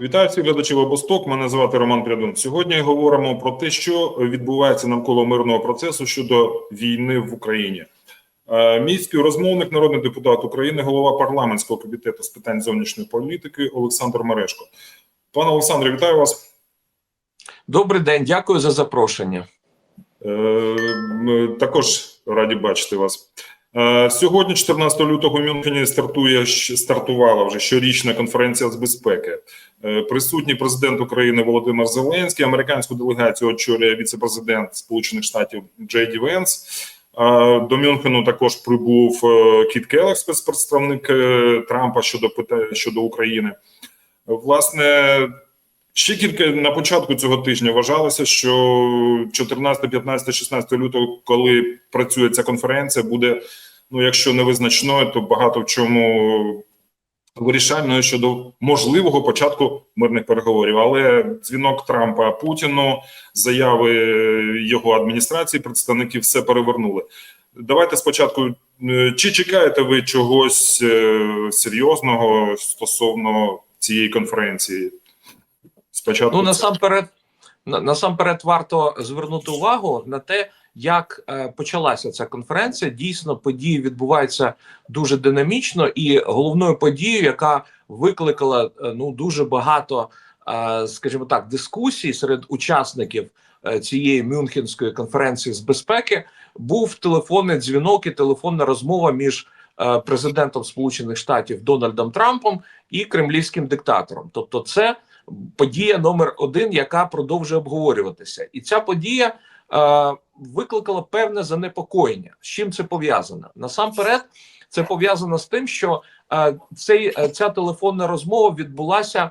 Вітаю всіх глядачів обосток. Мене звати Роман Прядун. Сьогодні говоримо про те, що відбувається навколо мирного процесу щодо війни в Україні. Е, Мій співрозмовник, народний депутат України, голова парламентського комітету з питань зовнішньої політики Олександр Мерешко. Пане Олександре, вітаю вас. Добрий день, дякую за запрошення. Е, Також раді бачити вас. Е, Сьогодні, 14 лютого, в Мюнхені стартує стартувала вже щорічна конференція з безпеки. Е, Присутній президент України Володимир Зеленський, американську делегацію очолює віцепрезидент Сполучених Штатів Джей Ді Венс. Е, До Мюнхену також прибув Кіт Келлог, спецпредставник Трампа щодо щодо України. Власне, Ще кілька на початку цього тижня вважалося, що 14, 15, 16 лютого, коли працює ця конференція, буде ну, якщо не визначною, то багато в чому вирішальною щодо можливого початку мирних переговорів. Але дзвінок Трампа Путіну, заяви його адміністрації, представників все перевернули. Давайте спочатку. е, Чи чекаєте ви чогось е, серйозного стосовно цієї конференції? Спочатку Ну насамперед, насамперед, варто звернути увагу на те, як е, почалася ця конференція. Дійсно, події відбуваються дуже динамічно, і головною подією, яка викликала е, ну дуже багато, е, скажімо так, дискусій серед учасників цієї Мюнхенської конференції з безпеки, був телефонний дзвінок і телефонна розмова між президентом Сполучених Штатів Дональдом Трампом і кремлівським диктатором. Тобто, це подія номер один, яка продовжує обговорюватися, і ця подія е, викликала певне занепокоєння. З чим це пов'язано? Насамперед, це пов'язано з тим, що е, цей е, ця телефонна розмова відбулася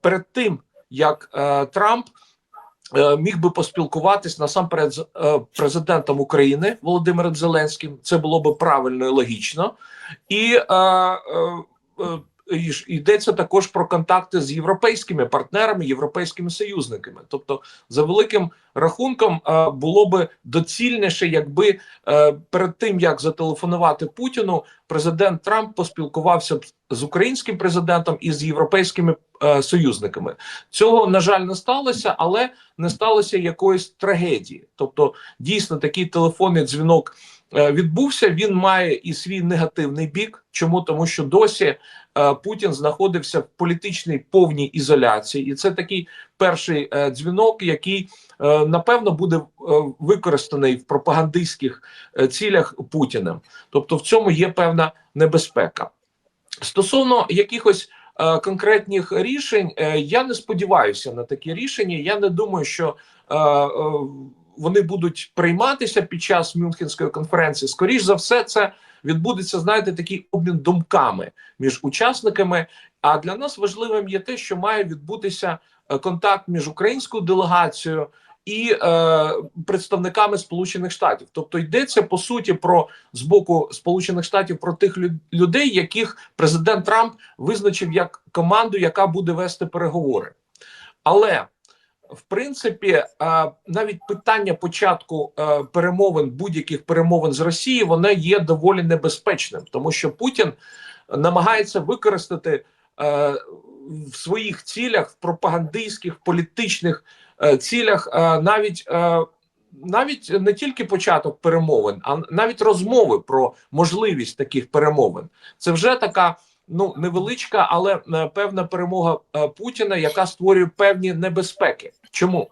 перед тим, як Трамп. Міг би поспілкуватись насамперед з президентом України Володимиром Зеленським. Це було би правильно і логічно, і е, е, йдеться також про контакти з європейськими партнерами, європейськими союзниками. Тобто, за великим рахунком, е, було би доцільніше, якби е, перед тим як зателефонувати Путіну, президент Трамп поспілкувався б з українським президентом і з європейськими е, союзниками. Цього на жаль не сталося, але не сталося якоїсь трагедії. Тобто, дійсно такий телефонний дзвінок. Е, Відбувся він має і свій негативний бік. Чому тому, що досі е, Путін знаходився в політичній повній ізоляції, і це такий перший е, дзвінок, який напевно буде використаний в пропагандистських цілях Путіним. Тобто, в цьому є певна небезпека. Стосовно якихось конкретних рішень, я не сподіваюся на такі рішення. Я не думаю, що вони будуть прийматися під час Мюнхенської конференції. Скоріш за все, це відбудеться, знаєте, такий обмін думками між учасниками. А для нас важливим є те, що має відбутися е, контакт між українською делегацією і е, представниками Сполучених Штатів. Тобто йдеться по суті про з боку Сполучених Штатів про тих лю- людей, яких президент Трамп визначив як команду, яка буде вести переговори. Але в принципі, навіть питання початку е, перемовин будь-яких перемовин з Росією, воно є доволі небезпечним, тому що Путін намагається використати е, в своїх цілях, в пропагандистських політичних е, цілях, навіть навіть не тільки початок перемовин, а навіть розмови про можливість таких перемовин. Це вже така. Ну, невеличка, але е, певна перемога е, Путіна, яка створює певні небезпеки. Чому?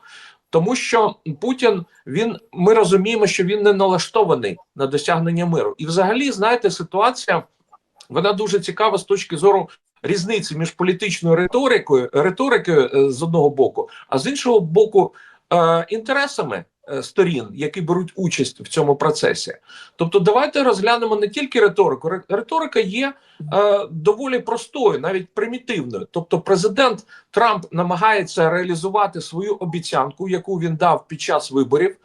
Тому що Путін він ми розуміємо, що він не налаштований на досягнення миру. І, взагалі, знаєте, ситуація вона дуже цікава з точки зору різниці між політичною риторикою, риторикою е, з одного боку, а з іншого боку, інтересами сторін, які беруть участь в цьому процесі. Тобто, давайте розглянемо не тільки риторику. Ри- Риторика є е, доволі простою, навіть примітивною. Тобто, президент Трамп намагається реалізувати свою обіцянку, яку він дав під час виборів,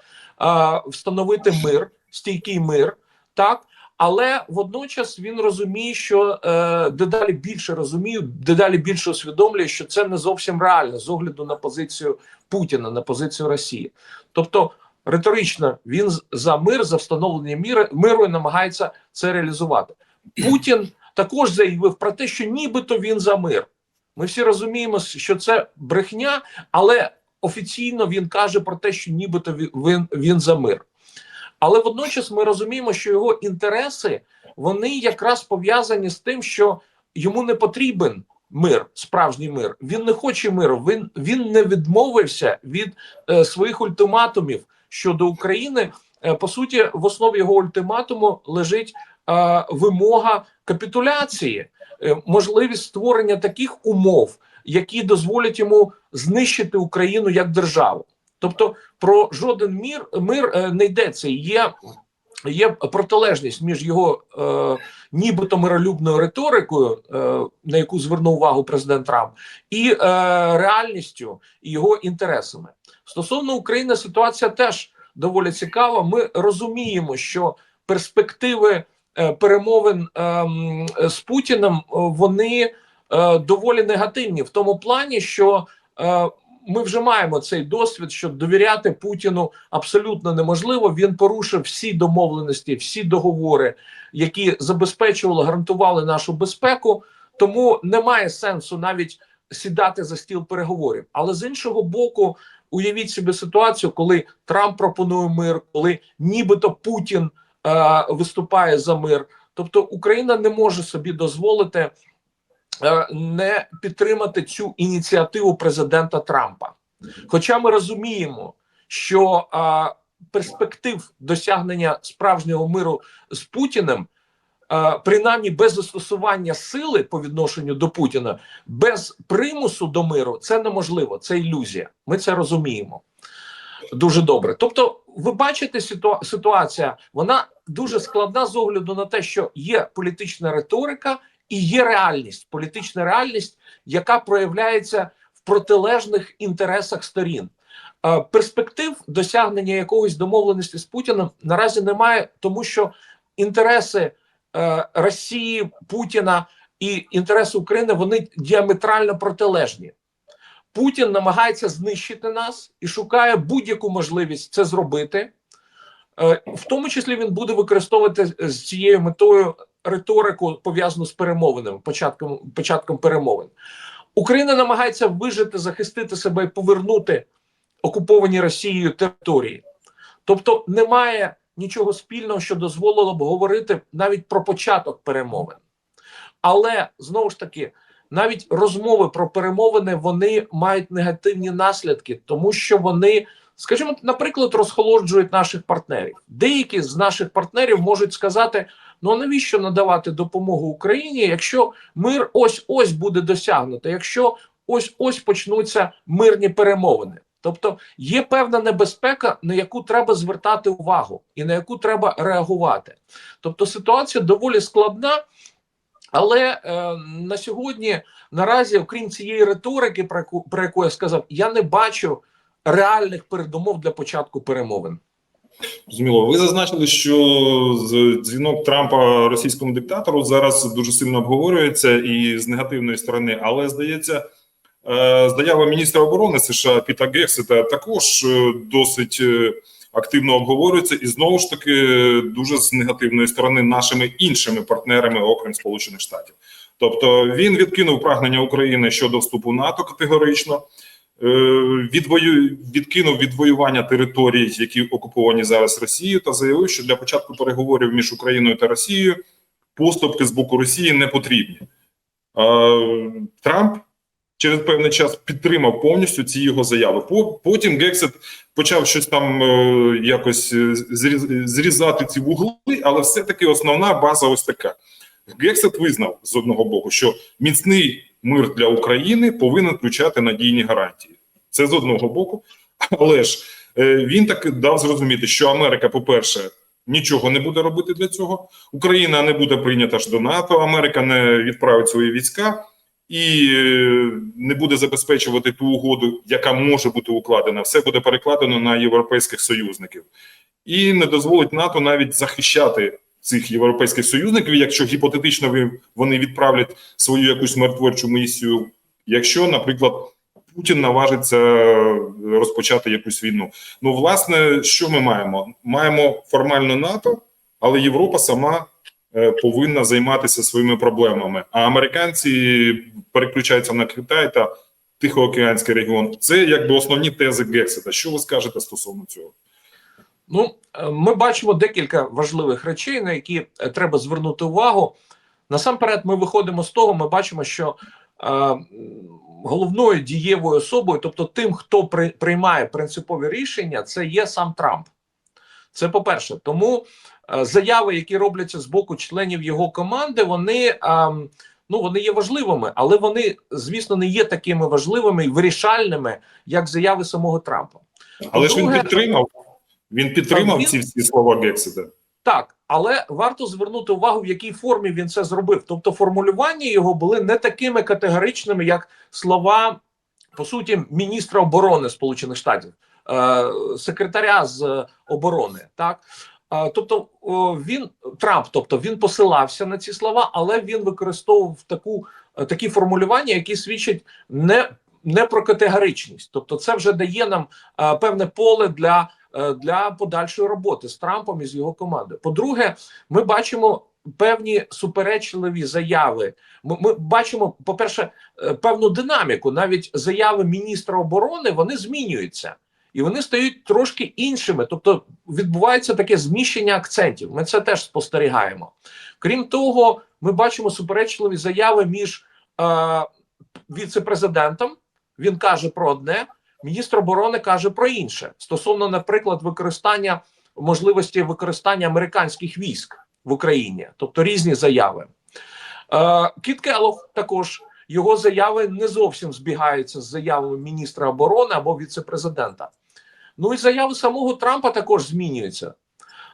е, встановити мир, стійкий мир, так. Але водночас він розуміє, що е, дедалі більше розуміє, дедалі більше усвідомлює, що це не зовсім реально з огляду на позицію Путіна, на позицію Росії. Тобто, риторично він за мир, за встановлення міри, миру і намагається це реалізувати. Путін також заявив про те, що нібито він за мир. Ми всі розуміємо, що це брехня, але офіційно він каже про те, що нібито він, він, за мир. Але водночас ми розуміємо, що його інтереси вони якраз пов'язані з тим, що йому не потрібен мир, справжній мир. Він не хоче миру. Він він не відмовився від е, своїх ультиматумів щодо України. Е, по суті, в основі його ультиматуму лежить е, вимога капітуляції, е, можливість створення таких умов, які дозволять йому знищити Україну як державу. Тобто про жоден мір мир е, не йдеться. Є є протилежність між його е, нібито миролюбною риторикою, е, на яку звернув увагу президент Трамп, і е, реальністю і його інтересами. Стосовно України, ситуація теж доволі цікава. Ми розуміємо, що перспективи е, перемовин е, з Путіним е, вони е, доволі негативні в тому плані, що е, ми вже маємо цей досвід, що довіряти Путіну абсолютно неможливо. Він порушив всі домовленості, всі договори, які забезпечували, гарантували нашу безпеку. Тому немає сенсу навіть сідати за стіл переговорів. Але з іншого боку, уявіть собі ситуацію, коли Трамп пропонує мир, коли нібито Путін е, виступає за мир. Тобто Україна не може собі дозволити не підтримати цю ініціативу президента Трампа. Хоча ми розуміємо, що е, перспектив досягнення справжнього миру з Путіним, е, принаймні без застосування сили по відношенню до Путіна, без примусу до миру, це неможливо, це ілюзія. Ми це розуміємо. Дуже добре. Тобто, ви бачите, ситу... ситуація вона дуже складна з огляду на те, що є політична риторика і є реальність, політична реальність, яка проявляється в протилежних інтересах сторін. Е, Перспектив досягнення якогось домовленості з Путіним наразі немає, тому що інтереси е, Росії, Путіна і інтереси України вони діаметрально протилежні. Путін намагається знищити нас і шукає будь-яку можливість це зробити. Е, В тому числі він буде використовувати з цією метою риторику пов'язану з перемовинами, початком початком перемовин. Україна намагається вижити, захистити себе і повернути окуповані Росією території. Тобто немає нічого спільного, що дозволило б говорити навіть про початок перемовин. Але знову ж таки, навіть розмови про перемовини вони мають негативні наслідки, тому що вони, скажімо, наприклад, розхолоджують наших партнерів. Деякі з наших партнерів можуть сказати: ну навіщо надавати допомогу Україні, якщо мир ось ось буде досягнуто, якщо ось ось почнуться мирні перемовини. Тобто є певна небезпека, на яку треба звертати увагу і на яку треба реагувати. Тобто ситуація доволі складна. Але е, на сьогодні наразі, окрім цієї риторики, про яку, про яку я сказав, я не бачу реальних передумов для початку перемовин. Зрозуміло. Ви зазначили, що дзвінок Трампа російському диктатору зараз дуже сильно обговорюється і з негативної сторони, але здається, е, заява міністра оборони США Піта Гексета також е, досить е, активно обговорюється, і знову ж таки дуже з негативної сторони нашими іншими партнерами, окрім Сполучених Штатів. Тобто він відкинув прагнення України щодо вступу НАТО категорично. Е, Відвою відкинув відвоювання територій, які окуповані зараз Росією, та заявив, що для початку переговорів між Україною та Росією поступки з боку Росії не потрібні. Е, Трамп через певний час підтримав повністю ці його заяви. По- Потім Гексет почав щось там е, якось зрізати ці вугли, але все-таки основна база ось така. Гексет визнав з одного боку, що міцний мир для України повинен включати надійні гарантії. Це з одного боку, але ж е, він так дав зрозуміти, що Америка, по-перше, нічого не буде робити для цього. Україна не буде прийнята ж до НАТО, Америка не відправить свої війська і е, не буде забезпечувати ту угоду, яка може бути укладена. Все буде перекладено на європейських союзників, і не дозволить НАТО навіть захищати цих європейських союзників, якщо гіпотетично вони відправлять свою якусь миротворчу місію, якщо, наприклад, Путін наважиться розпочати якусь війну. Ну, власне, що ми маємо? Маємо формально НАТО, але Європа сама е, повинна займатися своїми проблемами. А американці переключається на Китай та Тихоокеанський регіон. Це якби основні тези Гексита. Що ви скажете стосовно цього? Ну, е, ми бачимо декілька важливих речей, на які е, треба звернути увагу. Насамперед, ми виходимо з того, ми бачимо, що е, головною дієвою особою, тобто тим, хто при, приймає принципові рішення, це є сам Трамп. Це по-перше, тому е, заяви, які робляться з боку членів його команди, вони, е, ну, вони є важливими, але вони, звісно, не є такими важливими і вирішальними, як заяви самого Трампа. Але ж він підтримав. Він підтримав він- ці всі слова Гексита. Так, але варто звернути увагу, в якій формі він це зробив. Тобто, формулювання його були не такими категоричними, як слова по суті міністра оборони Сполучених Штатів, е, секретаря з оборони. Так Е, тобто він Трамп, тобто він посилався на ці слова, але він використовував таку е, такі формулювання, які свідчать не, не про категоричність. Тобто, це вже дає нам певне поле для для подальшої роботи з Трампом і з його командою. По-друге, ми бачимо певні суперечливі заяви. Ми, ми бачимо, по-перше, е, певну динаміку. Навіть заяви міністра оборони вони змінюються. І вони стають трошки іншими, тобто відбувається таке зміщення акцентів. Ми це теж спостерігаємо. Крім того, ми бачимо суперечливі заяви між е, віце-президентом. Він каже про одне, міністр оборони каже про інше стосовно, наприклад, використання можливості використання американських військ в Україні, тобто різні заяви. Е, Кіт Келлог також його заяви не зовсім збігаються з заявами міністра оборони або віце-президента. Ну і заяви самого Трампа також змінюються.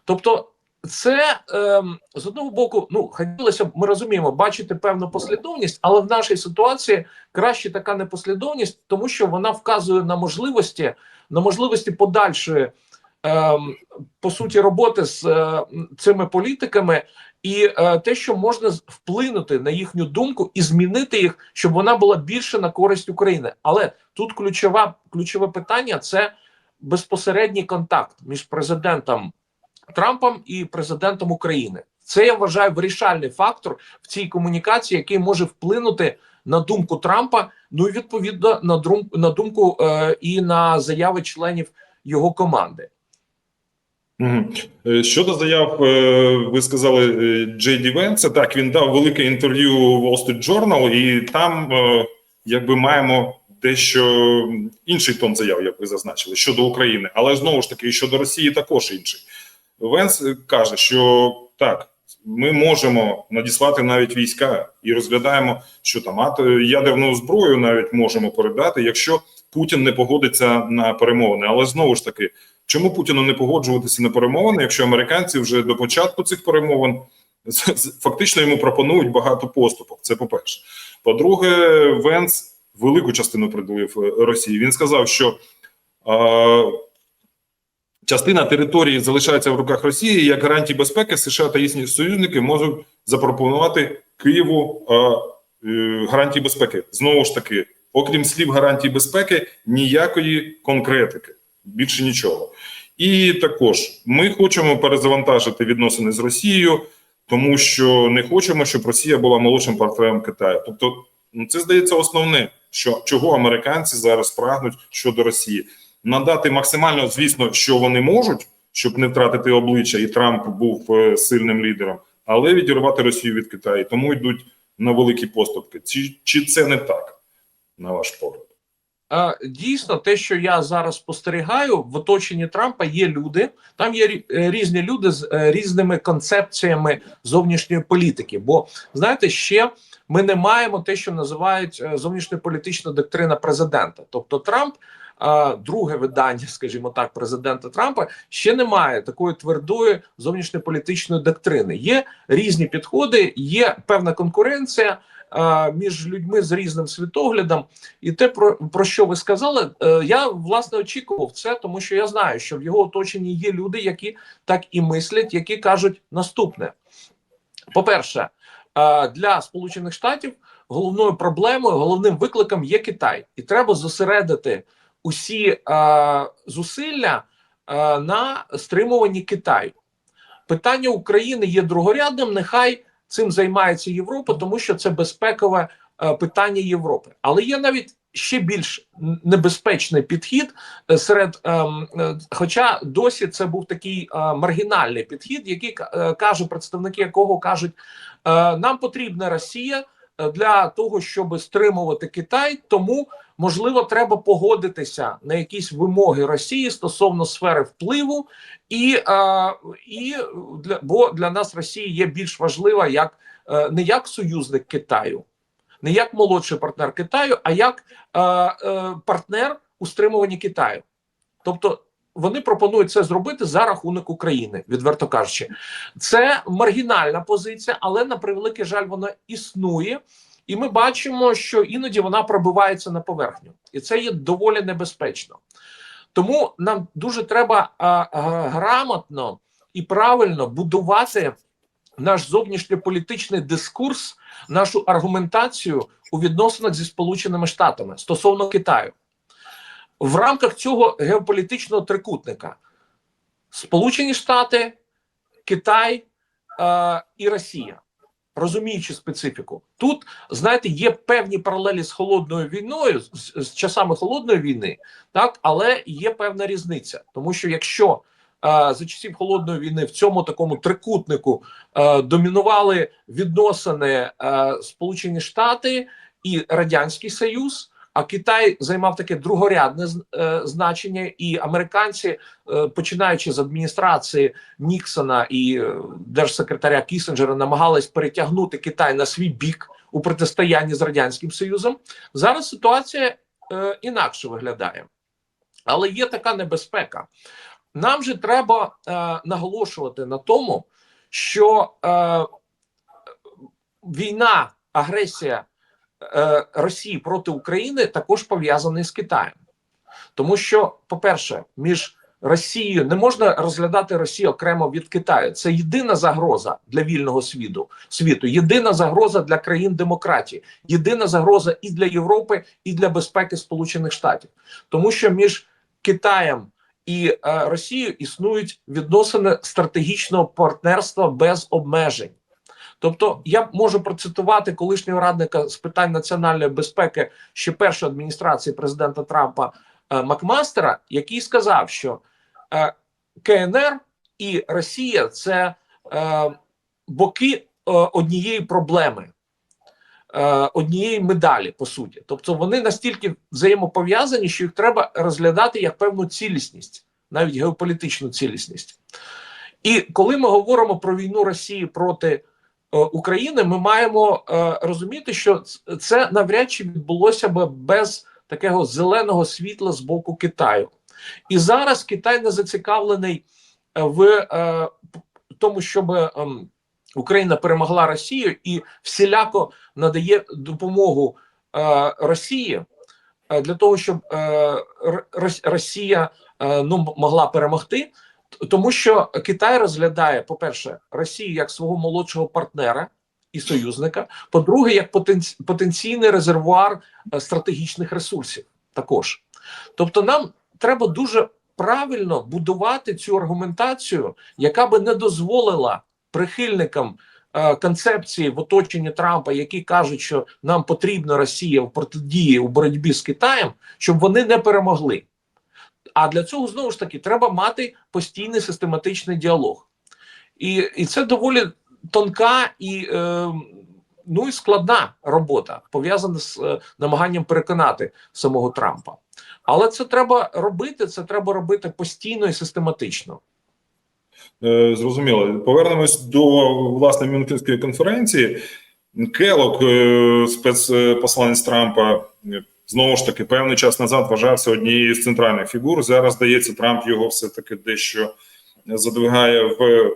Тобто, це ем, з одного боку, ну хотілося б, ми розуміємо, бачити певну послідовність, але в нашій ситуації краще така непослідовність, тому що вона вказує на можливості, на можливості подальшої. Ем, по суті, роботи з е, цими політиками, і е, те, що можна вплинути на їхню думку і змінити їх, щоб вона була більше на користь України. Але тут ключова ключове питання це безпосередній контакт між президентом Трампом і президентом України. Це я вважаю вирішальний фактор в цій комунікації, який може вплинути на думку Трампа. Ну і відповідно на думку на думку е, і на заяви членів його команди. Е, Щодо заяв, е, ви сказали е, Джей Ді Венса, так він дав велике інтерв'ю Wall Street Journal, і там якби маємо дещо інший тон заяв, як ви зазначили, щодо України, але знову ж таки щодо Росії також інший. Венс каже, що так, ми можемо надіслати навіть війська і розглядаємо, що там ядерну зброю навіть можемо передати, якщо Путін не погодиться на перемовини. Але знову ж таки. Чому Путіну не погоджуватися на перемовини, якщо американці вже до початку цих перемовин фактично йому пропонують багато поступок? Це по-перше. По-друге, Венс велику частину приділив е, Росії. Він сказав, що частина території залишається в руках Росії як гарантії безпеки. США та їхні союзники можуть запропонувати Києву е, е, гарантії безпеки. Знову ж таки, окрім слів гарантії безпеки, ніякої конкретики більше нічого. І також ми хочемо перезавантажити відносини з Росією, тому що не хочемо, щоб Росія була молодшим партнером Китаю. Тобто, ну це здається основне, що чого американці зараз прагнуть щодо Росії, надати максимально, звісно, що вони можуть, щоб не втратити обличчя, і Трамп був е, сильним лідером, але відірвати Росію від Китаю. Тому йдуть на великі поступки. Чи, чи це не так, на ваш погляд? Дійсно, те, що я зараз спостерігаю, в оточенні Трампа є люди. Там є е, різні люди з е, різними концепціями зовнішньої політики. Бо знаєте, ще ми не маємо те, що називають зовнішньополітична доктрина президента. Тобто Трамп, друге видання, скажімо так, президента Трампа, ще не має такої твердої зовнішньополітичної доктрини. Є різні підходи, є певна конкуренція. е, Між людьми з різним світоглядом, і те, про, про що ви сказали, е, я власне очікував це, тому що я знаю, що в його оточенні є люди, які так і мислять, які кажуть наступне: по-перше, е, для Сполучених Штатів головною проблемою, головним викликом є Китай, і треба зосередити усі е, зусилля е, на стримуванні Китаю. Питання України є другорядним. Нехай цим займається Європа, тому що це безпекове е, питання Європи. Але є навіть ще більш небезпечний підхід е, серед, ем, е, хоча досі це був такий е, маргінальний підхід, який е, каже представники якого кажуть, е, нам потрібна Росія е, для того, щоб стримувати Китай, тому можливо треба погодитися на якісь вимоги Росії стосовно сфери впливу, і, е, і для бо для нас Росія є більш важлива як е, не як союзник Китаю, не як молодший партнер Китаю, а як е, е, партнер у стримуванні Китаю. Тобто вони пропонують це зробити за рахунок України, відверто кажучи. Це маргінальна позиція, але на превеликий жаль, вона існує. І ми бачимо, що іноді вона пробивається на поверхню, і це є доволі небезпечно. Тому нам дуже треба а, а, грамотно і правильно будувати наш зовнішньополітичний дискурс, нашу аргументацію у відносинах зі Сполученими Штатами стосовно Китаю. В рамках цього геополітичного трикутника Сполучені Штати, Китай е, і Росія розуміючи специфіку, тут знаєте, є певні паралелі з холодною війною, з, з часами холодної війни, так але є певна різниця, тому що якщо е, за часів холодної війни в цьому такому трикутнику е, домінували відносини е, Сполучені Штати і Радянський Союз. А Китай займав таке другорядне е, значення, і американці, е, починаючи з адміністрації Ніксона і е, держсекретаря Кісінджера, намагались перетягнути Китай на свій бік у протистоянні з радянським союзом. Зараз ситуація інакше виглядає, але є така небезпека. Нам же треба наголошувати на тому, що війна, агресія. Е, Росії проти України також пов'язаний з Китаєм, тому що, по-перше, між Росією не можна розглядати Росію окремо від Китаю. Це єдина загроза для вільного світу, світу, єдина загроза для країн демократії, єдина загроза і для Європи, і для безпеки Сполучених Штатів, тому що між Китаєм і е, Росією існують відносини стратегічного партнерства без обмежень. Тобто я можу процитувати колишнього радника з питань національної безпеки ще першої адміністрації президента Трампа е, Макмастера, який сказав, що е, КНР і Росія це е, боки однієї проблеми, однієї медалі, по суті. Тобто вони настільки взаємопов'язані, що їх треба розглядати як певну цілісність, навіть геополітичну цілісність. І коли ми говоримо про війну Росії проти України, ми маємо е, розуміти, що це навряд чи відбулося би без такого зеленого світла з боку Китаю. І зараз Китай не зацікавлений е, в е, тому, щоб е, Україна перемогла Росію і всіляко надає допомогу е, Росії е, для того, щоб е, Росія е, ну могла перемогти. Тому що Китай розглядає, по-перше, Росію як свого молодшого партнера і союзника, по-друге, як потенці... потенційний резервуар е, стратегічних ресурсів. Також, тобто, нам треба дуже правильно будувати цю аргументацію, яка би не дозволила прихильникам е, концепції в оточенні Трампа, які кажуть, що нам потрібна Росія в протидії у боротьбі з Китаєм, щоб вони не перемогли. А для цього знову ж таки треба мати постійний систематичний діалог, і і це доволі тонка і е, ну і складна робота, пов'язана з е, намаганням переконати самого Трампа. Але це треба робити. Це треба робити постійно і систематично. Е, зрозуміло. Повернемось до власне Мюнхенської конференції. Келок, е, спецпосланець Трампа, знову ж таки певний час назад вважався однією з центральних фігур. Зараз здається, Трамп його все таки дещо задвигає в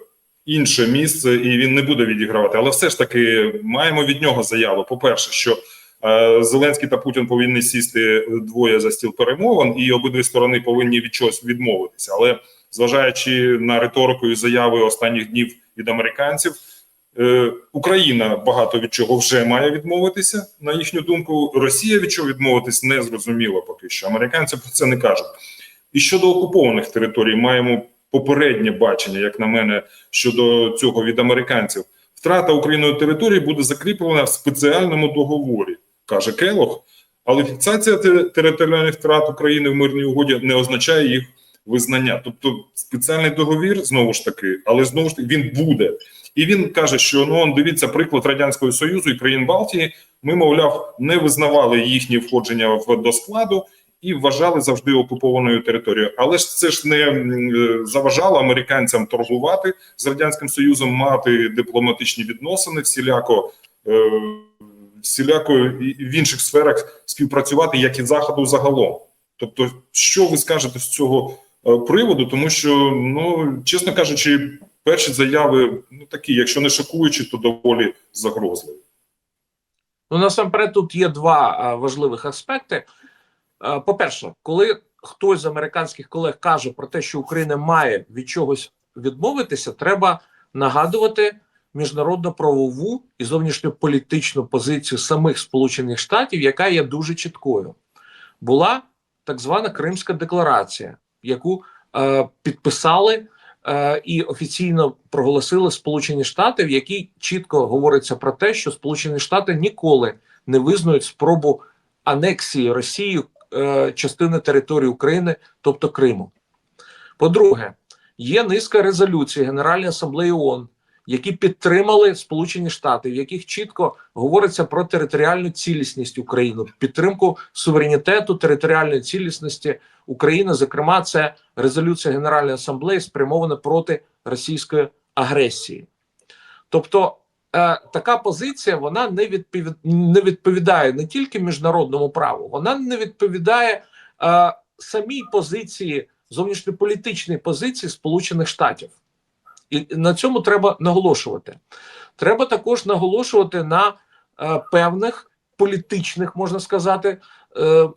інше місце, і він не буде відігравати. Але все ж таки маємо від нього заяву. По перше, що е, Зеленський та Путін повинні сісти двоє за стіл перемовин, і обидві сторони повинні від чогось відмовитися. Але зважаючи на риторику і заяви останніх днів від американців. Е, Україна багато від чого вже має відмовитися. На їхню думку, Росія від чого відмовитись не зрозуміло поки що. Американці про це не кажуть. І щодо окупованих територій, маємо попереднє бачення, як на мене, щодо цього від американців. Втрата Україною території буде закріплена в спеціальному договорі, каже Келох. Але фіксація територіальних втрат України в мирній угоді не означає їх визнання. Тобто спеціальний договір знову ж таки, але знову ж таки він буде. І він каже, що ну дивіться приклад радянського союзу і країн Балтії. Ми, мовляв, не визнавали їхнє входження в до складу і вважали завжди окупованою територією. Але ж це ж не е, заважало американцям торгувати з радянським союзом, мати дипломатичні відносини, всіляко е, всіляко в інших сферах співпрацювати, як і заходу загалом. Тобто, що ви скажете з цього е, приводу? Тому що, ну чесно кажучи, перші заяви ну такі, якщо не шокуючі, то доволі загрозливі. Ну, насамперед, тут є два а, важливих аспекти. По-перше, коли хтось з американських колег каже про те, що Україна має від чогось відмовитися, треба нагадувати міжнародно-правову і зовнішньополітичну позицію самих Сполучених Штатів, яка є дуже чіткою. Була так звана Кримська декларація, яку е, підписали е, і офіційно проголосили Сполучені Штати, в якій чітко говориться про те, що Сполучені Штати ніколи не визнають спробу анексії Росією е, частини території України, тобто Криму. По-друге, є низка резолюцій Генеральної асамблеї ООН, які підтримали Сполучені Штати, в яких чітко говориться про територіальну цілісність України, підтримку суверенітету територіальної цілісності України. Зокрема, це резолюція Генеральної асамблеї спрямована проти російської агресії. Тобто, е, така позиція вона не відповід... не відповідає не тільки міжнародному праву, вона не відповідає е, самій позиції зовнішньополітичній позиції Сполучених Штатів. І на цьому треба наголошувати. Треба також наголошувати на е, певних політичних, можна сказати, е,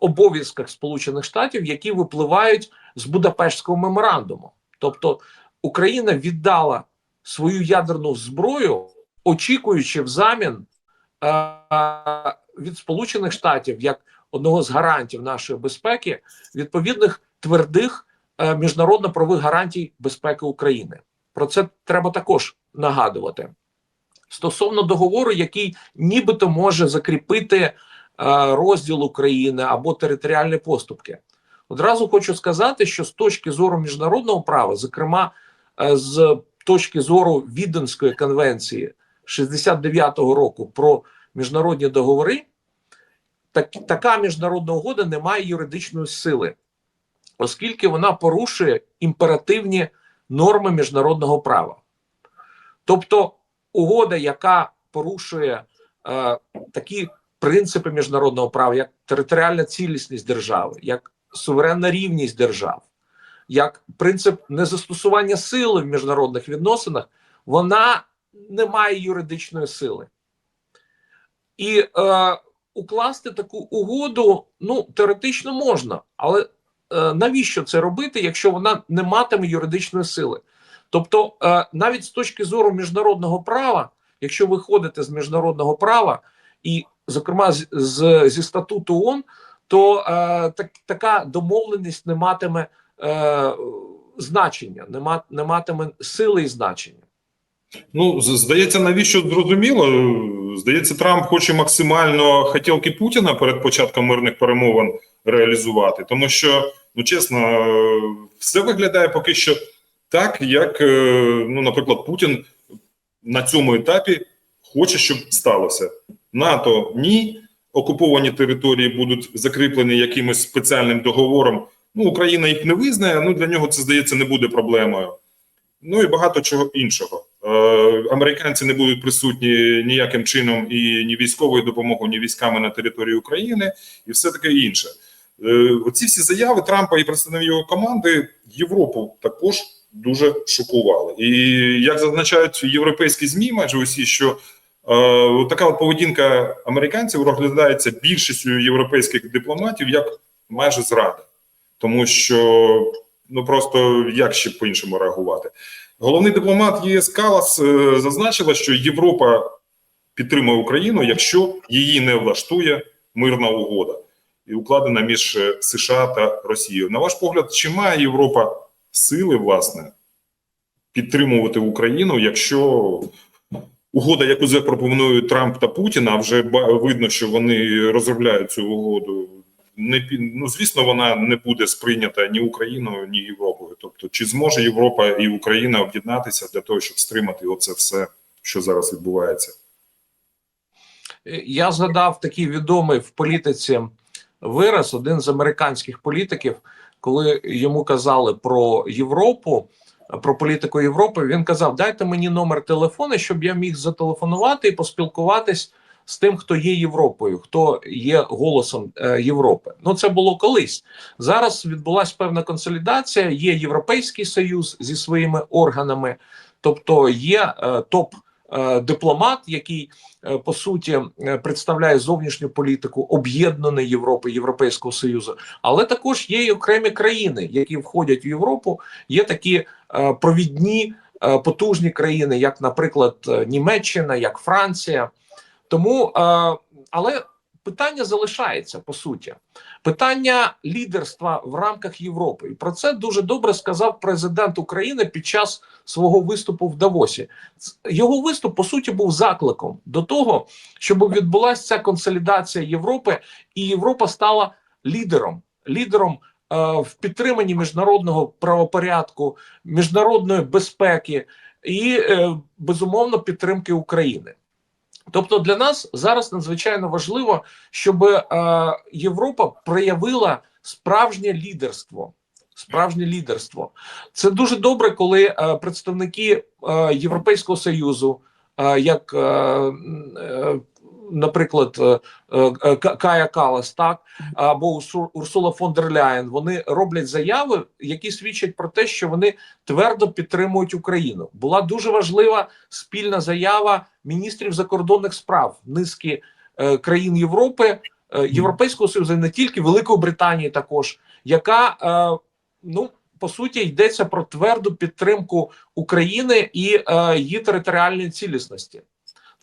обов'язках Сполучених Штатів, які випливають з Будапештського меморандуму. Тобто Україна віддала свою ядерну зброю, очікуючи взамін е, від Сполучених Штатів як одного з гарантів нашої безпеки відповідних твердих е, міжнародно-правових гарантій безпеки України. Про це треба також нагадувати. Стосовно договору, який нібито може закріпити е, розділ України або територіальні поступки, одразу хочу сказати, що з точки зору міжнародного права, зокрема е, з точки зору Віденської конвенції 69-го року про міжнародні договори, так, така міжнародна угода не має юридичної сили, оскільки вона порушує імперативні норми міжнародного права. Тобто, угода, яка порушує е, такі принципи міжнародного права, як територіальна цілісність держави, як суверенна рівність держав, як принцип незастосування сили в міжнародних відносинах, вона не має юридичної сили. І е, укласти таку угоду ну, теоретично можна, але навіщо це робити, якщо вона не матиме юридичної сили? Тобто, е, навіть з точки зору міжнародного права, якщо виходите з міжнародного права, і, зокрема, з, з, зі статуту ООН, то е, так, така домовленість не матиме е, значення, не, мат, не матиме сили і значення. Ну, здається, навіщо зрозуміло? Здається, Трамп хоче максимально хотілки Путіна перед початком мирних перемовин реалізувати, тому що, ну чесно, все виглядає поки що так, як, е, ну, наприклад, Путін на цьому етапі хоче, щоб сталося. НАТО ні, окуповані території будуть закріплені якимось спеціальним договором. Ну, Україна їх не визнає, ну для нього це здається не буде проблемою. Ну і багато чого іншого. Е, американці не будуть присутні ніяким чином і ні військовою допомогою, ні військами на території України, і все таке інше. Е, оці всі заяви Трампа і представників його команди Європу також дуже шокували. І як зазначають європейські змі, майже усі, що е, така от поведінка американців розглядається більшістю європейських дипломатів як майже зрада, тому що ну просто як ще по-іншому реагувати. Головний дипломат ЄС Калас е, зазначила, що Європа підтримує Україну, якщо її не влаштує мирна угода укладена між е, США та Росією. На ваш погляд, чи має Європа сили власне підтримувати Україну, якщо угода, яку запропонують Трамп та Путін, а вже видно, що вони розробляють цю угоду. Не ну, звісно, вона не буде сприйнята ні Україною, ні Європою. Тобто, чи зможе Європа і Україна об'єднатися для того, щоб стримати оце все, що зараз відбувається? Я згадав такий відомий в політиці вираз, один з американських політиків, коли йому казали про Європу, про політику Європи, він казав: Дайте мені номер телефону, щоб я міг зателефонувати і поспілкуватись з тим, хто є Європою, хто є голосом е, Європи. Ну це було колись. Зараз відбулася певна консолідація. Є Європейський Союз зі своїми органами, тобто є е, топ. Е, Дипломат, який е, по суті представляє зовнішню політику об'єднаної Європи, Європейського Союзу, але також є і окремі країни, які входять в Європу. Є такі е, провідні потужні країни, як, наприклад, Німеччина, як Франція. Тому, але питання залишається по суті. Питання лідерства в рамках Європи, і про це дуже добре сказав президент України під час свого виступу в Давосі. Його виступ по суті був закликом до того, щоб відбулася ця консолідація Європи, і Європа стала лідером, лідером е, в підтриманні міжнародного правопорядку, міжнародної безпеки і е, безумовно підтримки України. Тобто для нас зараз надзвичайно важливо, щоб е, Європа проявила справжнє лідерство. Справжнє лідерство. Це дуже добре, коли е, представники е, Європейського союзу, е, як, е, е, наприклад, е, е, Кая Калас, так або Урсу- Урсула фон дер Ляєн, вони роблять заяви, які свідчать про те, що вони твердо підтримують Україну. Була дуже важлива спільна заява міністрів закордонних справ низки е, країн Європи, е, Європейського Союзу, не тільки Великої Британії, також яка е, ну по суті йдеться про тверду підтримку України і е, її територіальної цілісності.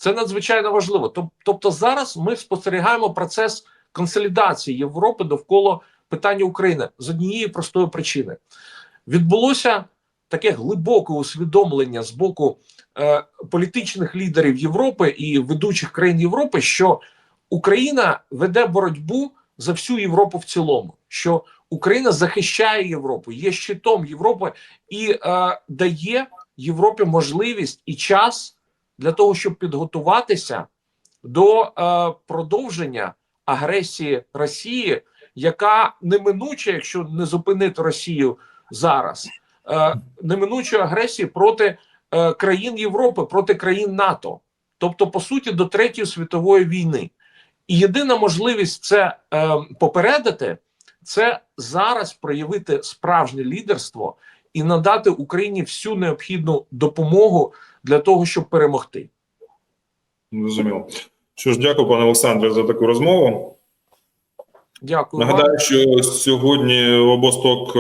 Це надзвичайно важливо. Тобто, зараз ми спостерігаємо процес консолідації Європи довкола питання України з однієї простої причини. Відбулося таке глибоке усвідомлення з боку е, політичних лідерів Європи і ведучих країн Європи, що Україна веде боротьбу за всю Європу в цілому, що Україна захищає Європу, є щитом Європи і е, дає Європі можливість і час для того, щоб підготуватися до е, продовження агресії Росії, яка неминуче, якщо не зупинити Росію зараз, е, неминучої агресії проти е, країн Європи, проти країн НАТО, тобто, по суті, до третьої світової війни. І єдина можливість це е, попередити, це зараз проявити справжнє лідерство і надати Україні всю необхідну допомогу для того, щоб перемогти. Зрозуміло. Що ж, дякую, пане Олександре, за таку розмову. Дякую. Нагадаю, що сьогодні обосток е,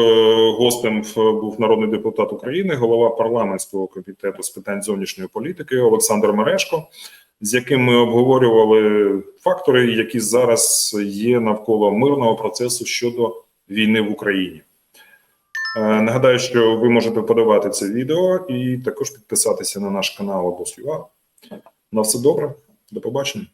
гостем був народний депутат України, голова парламентського комітету з питань зовнішньої політики Олександр Мерешко, з яким ми обговорювали фактори, які зараз є навколо мирного процесу щодо війни в Україні. Е, Нагадаю, що ви можете подавати це відео і також підписатися на наш канал Обос.ua. На все добре, до побачення.